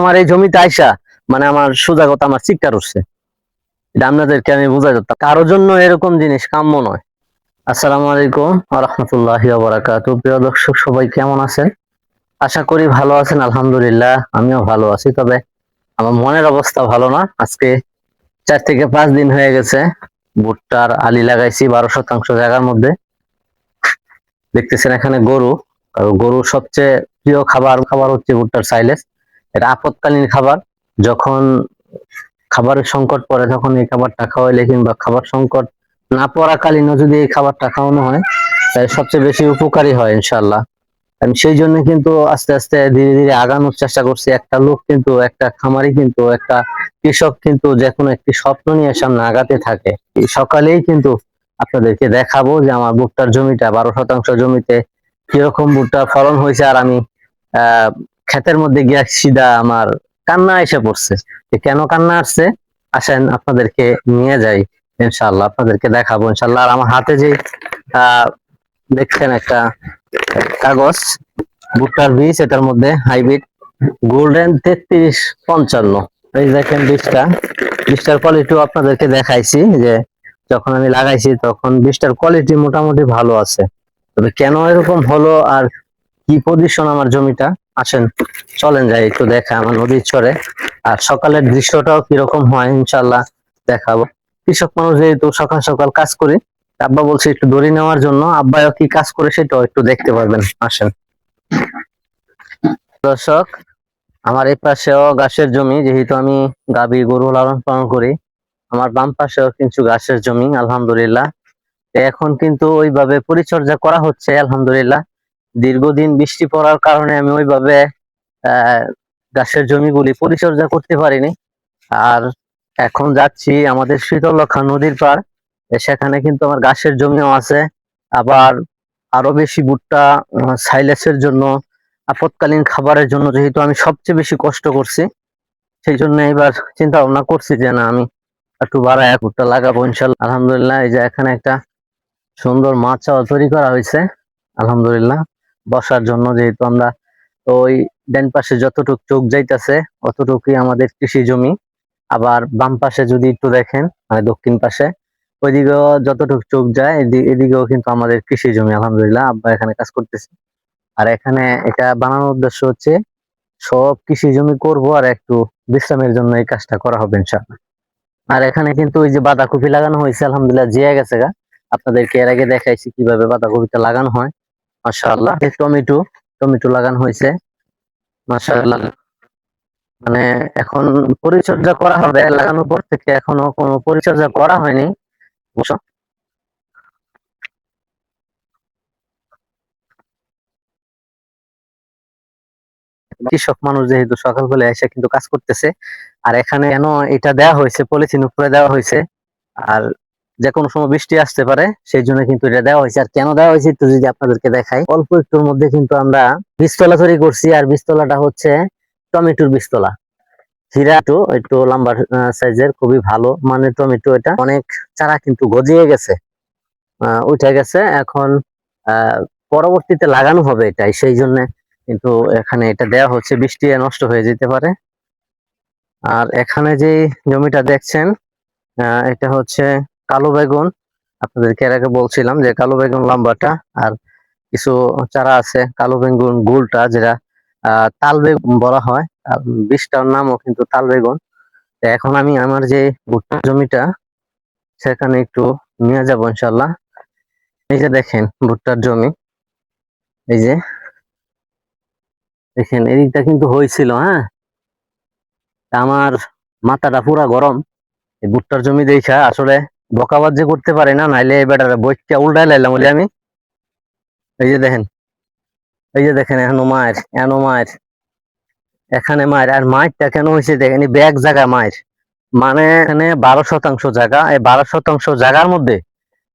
আমার এই জমিতে আইসা মানে আমার সোজা কথা আমার চিৎকার উঠছে। এটা আপনাদেরকে আমি বোঝা যেতাম কারোর জন্য এরকম জিনিস কাম্য নয়। আসসালামু আলাইকুম রহমতুল্লাহ বারাকাত প্রিয় দর্শক, সবাই কেমন আছেন? আশা করি ভালো আছেন, আলহামদুলিল্লাহ, আমিও ভালো আছি। তবে আমার মনের অবস্থা ভালো না। আজকে চার থেকে পাঁচ দিন হয়ে গেছে। ভুট্টার আলি লাগাইছি বারো শতাংশ জায়গার মধ্যে। দেখতেছেন এখানে গরু। গরুর সবচেয়ে প্রিয় খাবার খাবার হচ্ছে ভুট্টার সাইলেস। এটা আপৎকালীন খাবার। যখন খাবারের সংকট পড়ে তখন এই খাবারটা খাওয়াইলে কিংবা খাবার সংকট না পড়াকালীনও যদি এই খাবারটা খাওয়ানো হয়, তাহলে সবচেয়ে বেশি উপকারী হয় ইনশাল্লাহ আমি সেই জন্য কিন্তু আস্তে আস্তে ধীরে ধীরে আগানোর চেষ্টা করছি। একটা লোক কিন্তু, একটা খামারি কিন্তু, একটা কৃষক কিন্তু যে কোনো একটি স্বপ্ন নিয়ে সামনে আগাতে থাকে। সকালেই কিন্তু আপনাদেরকে দেখাবো যে আমার ভুট্টার জমিটা, বারো শতাংশ জমিতে কীরকম ভুট্টার ফলন হয়েছে। আর আমি ক্ষেতের মধ্যে গিয়া সিধা আমার কান্না এসে পড়ছে। যে কেন কান্না আসছে? আসেন আপনাদেরকে নিয়ে যাই ইনশাল্লাহ আপনাদেরকে দেখাবো ইনশাল্লাহ আর আমার হাতে যে দেখছেন একটা কাগজ, ভুট্টার বীজ, এটার মধ্যে হাইব্রিড গোল্ডেন তেত্রিশ পঞ্চান্ন। এই দেখেন বীজটা। বীজটার কোয়ালিটিও আপনাদেরকে দেখাইছি যে, যখন আমি লাগাইছি তখন বীজটার কোয়ালিটি মোটামুটি ভালো আছে। তবে কেন এরকম হলো আর কি পজিশন আমার জমিটা? আসেন, চলেন যাই, একটু দেখা আমার নদীর চরে। আর সকালের দৃশ্যটাও কীরকম হয় ইনশাল্লাহ দেখাবো। কৃষক মানুষ যেহেতু সকাল সকাল কাজ করি, আব্বা বলছে একটু দড়ি নেওয়ার জন্য আব্বাও কি কাজ করে সেটাও একটু দেখতে পারবেন, আসেন। দর্শক, আমার এই পাশেও ঘাসের জমি, যেহেতু আমি গাবি গরু লালন পালন করি, আমার বাম পাশেও কিছু ঘাসের জমি, আলহামদুলিল্লাহ। এখন কিন্তু ওইভাবে পরিচর্যা করা হচ্ছে, আলহামদুলিল্লাহ। দীর্ঘদিন বৃষ্টি পড়ার কারণে আমি ওইভাবে ঘাসের জমিগুলি পরিচর্যা করতে পারিনি। আর এখন যাচ্ছি আমাদের শীতলক্ষা নদীর পার সেখানে কিন্তু আমার গাছের জমিও আছে। আবার আরও বেশি ভুট্টা সাইলেসের জন্য, আপৎকালীন খাবারের জন্য যেহেতু আমি সবচেয়ে বেশি কষ্ট করছি, সেই জন্য এবার চিন্তা ভাবনা করছি যে না, আমি একটু বাড়ায় ভুট্টা লাগাবো ইনশাল্লাহ। আলহামদুলিল্লাহ, এই যে এখানে একটা সুন্দর মাছ চাওয়া তৈরি করা হয়েছে। আলহামদুলিল্লাহ। বসার জন্য যেহেতু আমরা ওই ডান পাশে যতটুকু চোখ যাইতেছে, অতটুকুই আমাদের কৃষি জমি। আবার বাম পাশে যদি একটু দেখেন মানে দক্ষিণ পাশে, ওইদিকেও যতটুকু চোখ যায় এদিকেও কিন্তু আমাদের কৃষি জমি, আলহামদুলিল্লাহ, আব্বা এখানে কাজ করতেছে। আর এখানে এটা বানানোর উদ্দেশ্য হচ্ছে, সব কৃষি জমি করব আর একটু বিশ্রামের জন্য এই কাজটা করা হবে, ইনশাআল্লাহ। আর এখানে কিন্তু ওই যে বাঁধাকপি লাগানো হয়েছে, আলহামদুলিল্লাহ, জিয়া গেছে গা। আপনাদেরকে এর আগে দেখাইছি কীভাবে বাঁধাকপিটা লাগানো হয়। মাশাআল্লাহ। টমেটো টমেটো লাগানো হয়েছে। মাশাআল্লাহ। মানে এখন পরিচর্যা করা হবে, লাগানোর পর থেকে এখনও কোনো পরিচর্যা করা হয়নি। কৃষক মানুষ যেহেতু সকালবেলা এসে কিন্তু কাজ করতেছে, আর এখানে কেন এটা দেওয়া হয়েছে, পলিথিন উপরে দেওয়া হয়েছে। আর যে কোনো সময় বৃষ্টি আসতে পারে, সেই জন্য কিন্তু এটা দেওয়া হয়েছে। আর কেন দেওয়া হয়েছে একটু যদি আপনাদেরকে দেখাই, অল্প একটুর মধ্যে কিন্তু আমরা বীজতলা তৈরি করছি। আর বীজতলাটা হচ্ছে টমেটোর বীজতলা। হিরাটো একটু লম্বা সাইজের, খুবই ভালো মানে টমেটো এটা। অনেক চারা কিন্তু গজিয়ে গেছে উঠে গেছে। এখন পরবর্তীতে লাগানো হবে এটাই। সেই জন্য কিন্তু এখানে এটা দেওয়া হচ্ছে। বৃষ্টি নষ্ট হয়ে যেতে পারে। আর এখানে যে জমিটা দেখছেন এটা হচ্ছে কালো বেগুন, আপনাদেরকে এর আগে বলছিলাম যে কালো বেগুন লম্বাটা আর কিছু চারা আছে, কালো বেগুন গুলটা যেটা তাল বেগুন বলা হয় আর বীজটার নামও কিন্তু তাল বেগুন। এখন আমি আমার যে ভুট্টা জমিটা, সেখানে একটু নিয়ে যাব ইনশাল্লাহ। এই যে দেখেন ভুট্টার জমি, এই যে দেখেন, এদিকটা কিন্তু হয়েছিল হ্যাঁ? আমার মাথাটা পুরা গরম। ভুট্টার জমি দেখা, আসলে বকাবাদ যে করতে পারে না, নাইলে বেটারে বইটা উল্টাই লাইলাম বলে আমি। এই যে দেখেন, এই যে দেখেন এখনও মায়ের এখনও মায়ের, এখানে মায়ের, আর মায়েরটা কেন হয়েছে দেখেন ব্যাগ জায়গা মায়ের। মানে এখানে বারো শতাংশ জায়গা, এই বারো শতাংশ জায়গার মধ্যে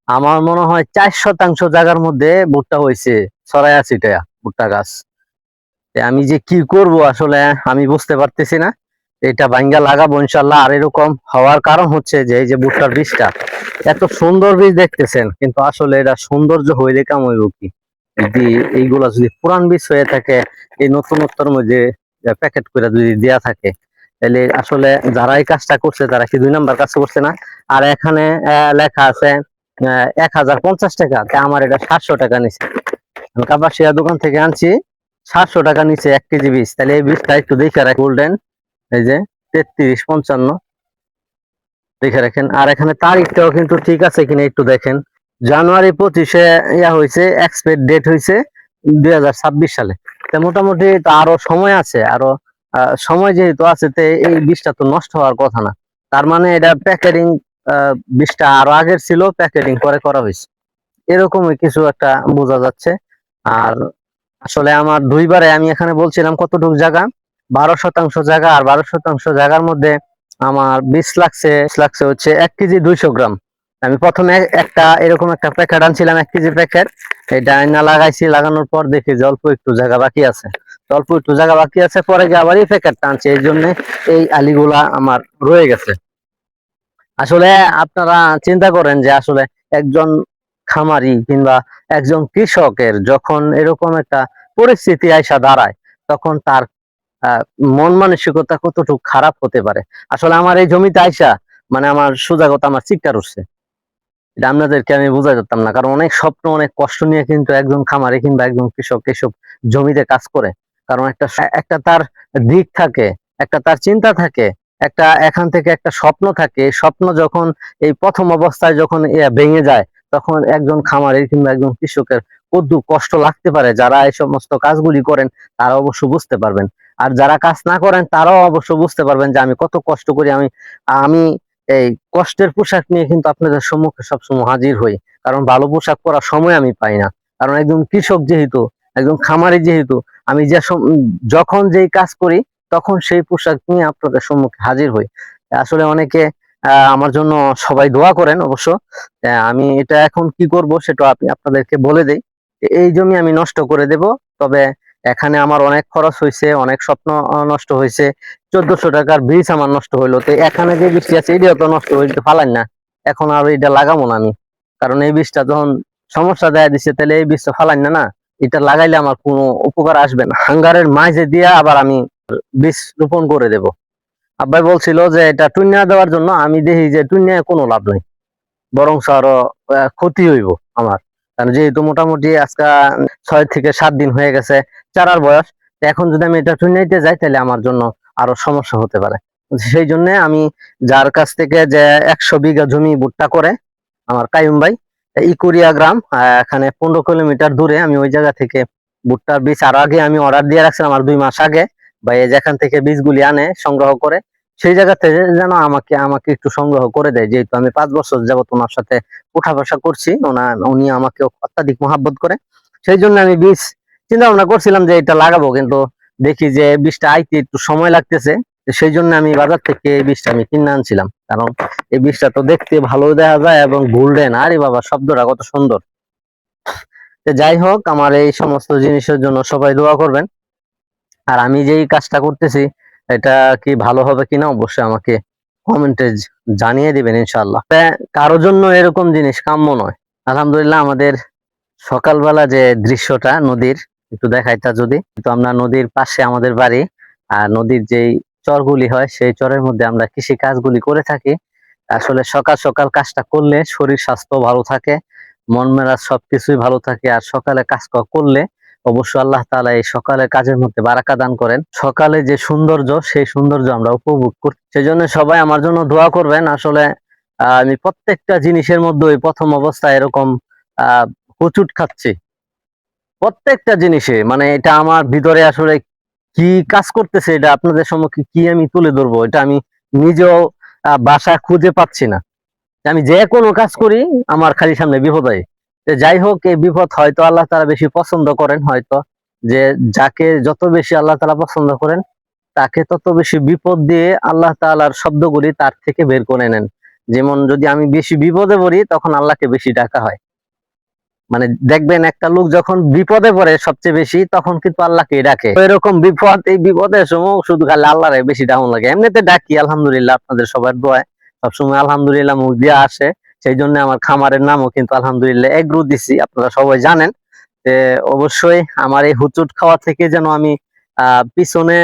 আমার মনে হয় চার শতাংশ জায়গার মধ্যে ভুট্টা হয়েছে ছড়াই আছিটা ভুট্টা গাছ। আমি যে কি করব আসলে আমি বুঝতে পারতেছি না। এটা ভাঙ্গা লাগাবো ইনশাল্লাহ, আর এরকম হওয়ার কারণ হচ্ছে যে, এই যে ভুট্টার বীজটা এত সুন্দর বীজ দেখতেছেন, কিন্তু আসলে এটা সৌন্দর্য হইলে কেমন হইব কি? এইগুলা যদি পুরান বীজ হয়ে থাকে, এই নতুনত্বর মধ্যে প্যাকেট করে যদি দেয়া থাকে, তাহলে আসলে যারা এই কাজটা করছে, তারা কি দুই নাম্বার কাজ করছে না? আর এখানে লেখা আছে এক হাজার পঞ্চাশ টাকা আমার এটা সাতশো টাকা নিছে। আমি কাপাসিয়া দোকান থেকে আনছি, সাতশো টাকা নিচে এক কেজি বীজ। তাহলে এই বীজটা একটু দেখে রাখ গোল্ডেন এই যে তেত্রিশ পঞ্চান্ন। দেখে রাখেন। আর এখানে তারিখটাও কিন্তু ঠিক আছে কিনা একটু দেখেন। জানুয়ারি পঁচিশে ইয়া হয়েছে এক্সপায়ার ডেট হয়েছে দুই হাজার ছাব্বিশ সালে। তা মোটামুটি তো আরও সময় আছে, আরও সময় যেহেতু আছে, তে এই বীজটা তো নষ্ট হওয়ার কথা না। তার মানে এটা প্যাকেটিং বিষটা আরও আগের ছিল প্যাকেটিং করে করা হয়েছে। এরকমই কিছু একটা বোঝা যাচ্ছে। আর আসলে আমার দুইবারে আমি এখানে বলছিলাম কতটুকু জায়গা? বারো শতাংশ জায়গা, আর বারো শতাংশ জায়গার মধ্যে আমার বিশ লাগছে লাগছে হচ্ছে এক কেজি দুইশো গ্রাম। আমি প্রথমে একটা এরকম একটা প্যাকেট আনছিলাম, এক কেজি প্যাকেট। এটা আয়না লাগাইছি, লাগানোর পর দেখি অল্প একটু জায়গা বাকি আছে। অল্প একটু জায়গা বাকি আছে, পরে গিয়ে আবার এই প্যাকেটটা আনছি। এই জন্য এই আলিগুলা আমার রয়ে গেছে। আসলে আপনারা চিন্তা করেন যে আসলে একজন খামারি কিংবা একজন কৃষকের যখন এরকম একটা পরিস্থিতি আইসা দাঁড়ায়, তখন তার মন মানসিকতা কতটুকু খারাপ হতে পারে? আসলে আমার এই জমিতে আইসা মানে আমার সুজাগত আমার চিৎকার উঠছে। এটা আপনাদেরকে আমি বোঝাই যেতাম না, কারণ অনেক স্বপ্ন, অনেক কষ্ট নিয়ে কিন্তু একজন খামারি কিংবা একজন কৃষক এসব জমিতে কাজ করে। কারণ একটা একটা তার দিক থাকে, একটা তার চিন্তা থাকে, একটা এখান থেকে একটা স্বপ্ন থাকে। স্বপ্ন যখন, এই প্রথম অবস্থায় যখন ভেঙে যায়, তখন একজন খামারি কিংবা একজন কৃষকের কত কষ্ট লাগতে পারে। যারা এই সমস্ত কাজগুলি করেন, তারা অবশ্য বুঝতে পারবেন। আর যারা কাজ না করেন, তারাও অবশ্য বুঝতে পারবেন যে আমি কত কষ্ট করি। আমি আমি এই কষ্টের পোশাক নিয়ে কিন্তু আপনাদের সম্মুখে সবসময় হাজির হই। কারণ ভালো পোশাক পরার সময় আমি পাই না। কারণ একজন কৃষক যেহেতু, একজন খামারি যেহেতু, আমি যে যখন যেই কাজ করি, তখন সেই পোশাক নিয়ে আপনাদের সম্মুখে হাজির হই। আসলে অনেকে আমার জন্য সবাই দোয়া করেন অবশ্য। আমি এটা এখন কি করব সেটা আপনাদেরকে বলে দেই। এই জমি আমি নষ্ট করে দেব। তবে এখানে আমার অনেক খরচ হয়েছে অনেক স্বপ্ন নষ্ট হয়েছে চোদ্দশো টাকার বীজ আমার নষ্ট হইল। তো এখানে যে বৃষ্টি আছে এটাও তো নষ্ট হইতে ফালান না। এখন আর এটা লাগাবো না আমি। কারণ এই বীজটা যখন সমস্যা দেয়া দিচ্ছে তাহলে এই বীজটা ফালান না না? এটা লাগাইলে আমার কোনো উপকার আসবে না। হাঙ্গারের মাঝে দিয়ে আবার আমি বীজ রোপণ করে দেব। আব্বাই বলছিল যে, এটা টুনিয়া দেওয়ার জন্য আমি দেখি যে টুইনায় কোনো লাভ নাই। বরং আরও ক্ষতি হইব আমার। যেহেতু মোটামুটি আজকে ছয় থেকে সাত দিন হয়ে গেছে চারার বয়স এখন যদি আমি এটা টুইনাইতে যাই, তাহলে আমার জন্য আরও সমস্যা হতে পারে। সেই জন্য আমি যার কাছ থেকে যে একশো বিঘা জমি ভুট্টা করে, আমার কায়ুম ভাই, ইকুরিয়া গ্রাম এখানে পনেরো কিলোমিটার দূরে আমি ওই জায়গা থেকে ভুট্টার বীজ, আরও আগে আমি অর্ডার দিয়ে রাখছিলাম, আর দুই মাস আগে, ভাই যেখান থেকে বীজগুলি আনে, সংগ্রহ করে সেই জায়গা থেকে যেন আমাকে আমাকে একটু সংগ্রহ করে দেয়। যেহেতু আমি পাঁচ বছর যাবত ওনার সাথে উঠা বসা করছি, ওনা, উনি আমাকে অত্যাধিক মহাব্বত করে। সেই জন্য আমি বীজ চিন্তা ভাবনা করছিলাম যে এটা লাগাবো, কিন্তু দেখি যে বীজটা আইতে একটু সময় লাগতেছে। সেই জন্য আমি বাজার থেকে এই বীজটা আমি কিনে আনছিলাম। কারণ এই বীজটা তো দেখতে ভালো দেখা যায় এবং গোল্ডেন আরে বাবা, শব্দটা কত সুন্দর। যাই হোক, আমার এই সমস্ত জিনিসের জন্য সবাই দোয়া করবেন। আর আমি যেই কাজটা করতেছি এটা কি ভালো হবে কিনা অবশ্যই আমাকে কমেন্টে জানিয়ে দিবেন ইনশাল্লাহ কারোর জন্য এরকম জিনিস কাম্য নয়। আলহামদুলিল্লাহ আমাদের সকালবেলা যে দৃশ্যটা নদীর, একটু দেখাইতা যদি। তো আমরা নদীর পাশে আমাদের বাড়ি, আর নদীর যেই চরগুলি হয়, সেই চরের মধ্যে আমরা কৃষি কাজগুলি করে থাকি। আসলে সকাল সকাল কাজটা করলে শরীর স্বাস্থ্য ভালো থাকে, মন মেজাজ সবকিছুই ভালো থাকে, আর সকালে কাজ করলে অবশ্য আল্লাহ তাআলা এই সকালের কাজের মধ্যে বারাকা দান করেন। সকালে যে সৌন্দর্য, সেই সৌন্দর্য আমরা উপভোগ করি। সেই জন্য সবাই আমার জন্য দোয়া করবেন। আসলে আমি প্রত্যেকটা জিনিসের মধ্যে ওই প্রথম অবস্থায় এরকম, আহ হুচুট খাচ্ছি। প্রত্যেকটা জিনিসে মানে এটা আমার ভিতরে আসলে কি কাজ করতেছে, এটা আপনাদের সম্মুখে কি আমি তুলে ধরবো, এটা আমি নিজেও বাসা খুঁজে পাচ্ছি না। আমি যে কোনো কাজ করি, আমার খালি সামনে বিপদ তো যাই হোক, এই বিপদ হয়তো আল্লাহ তারা বেশি পছন্দ করেন হয়তো। যে যাকে যত বেশি আল্লাহ তালা পছন্দ করেন, তাকে তত বেশি বিপদ দিয়ে আল্লাহ তাআলার শব্দগুলি তার থেকে বের করে নেন। যেমন যদি আমি বেশি বিপদে পড়ি, তখন আল্লাহকে বেশি ডাকা হয়। মানে দেখবেন একটা লোক যখন বিপদে পড়ে সবচেয়ে বেশি, তখন কিন্তু আল্লাহকে ডাকে। এরকম বিপদ, এই বিপদের সময় শুধু খালি আল্লাহরে বেশি ডাউন লাগে। এমনিতে ডাকি, আলহামদুলিল্লাহ, আপনাদের সবার দোয়ায়। সবসময় আলহামদুলিল্লাহ মুখ দিয়ে আসে। সেই জন্য আমার খামারের নামও কিন্তু আলহামদুলিল্লাহ এগ্রু দিছি আপনারা সবাই জানেন। অবশ্যই আমার এই হুচুট খাওয়া থেকে যেন আমি পিছনে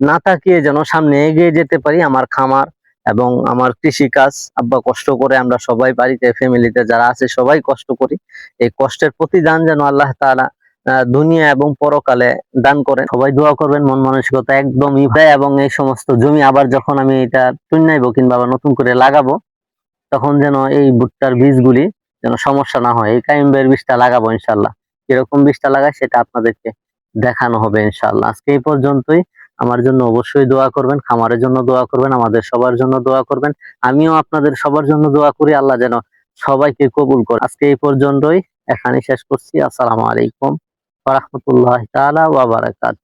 না তাকিয়ে যেন সামনে এগিয়ে যেতে পারি আমার খামার এবং আমার কৃষি কাজ আব্বা কষ্ট করে আমরা সবাই বাড়িতে ফ্যামিলিতে যারা আছে সবাই কষ্ট করি। এই কষ্টের প্রতিদান যেন আল্লাহ আহ, দুনিয়া এবং পরকালে দান করেন। সবাই দোয়া করবেন মন মানসিকতা একদমই এবং এই সমস্ত জমি আবার যখন আমি এটা টুন্নাইবো কিংবা নতুন করে লাগাবো তখন যেন এই ভুট্টার বীজগুলি যেন সমস্যা না হয়। এই কাইম্বের বীজটা লাগাবো ইনশাল্লাহ কীরকম বীজটা লাগাই সেটা আপনাদেরকে দেখানো হবে ইনশাল্লাহ আজকে এই পর্যন্তই। আমার জন্য অবশ্যই দোয়া করবেন, খামারের জন্য দোয়া করবেন, আমাদের সবার জন্য দোয়া করবেন। আমিও আপনাদের সবার জন্য দোয়া করি, আল্লাহ যেন সবাইকে কবুল করে। আজকে এই পর্যন্তই। এখানে শেষ করছি। আসসালামু আলাইকুম রাহমাতুল্লাহি তাআলা ওয়া বারাকাতুহু।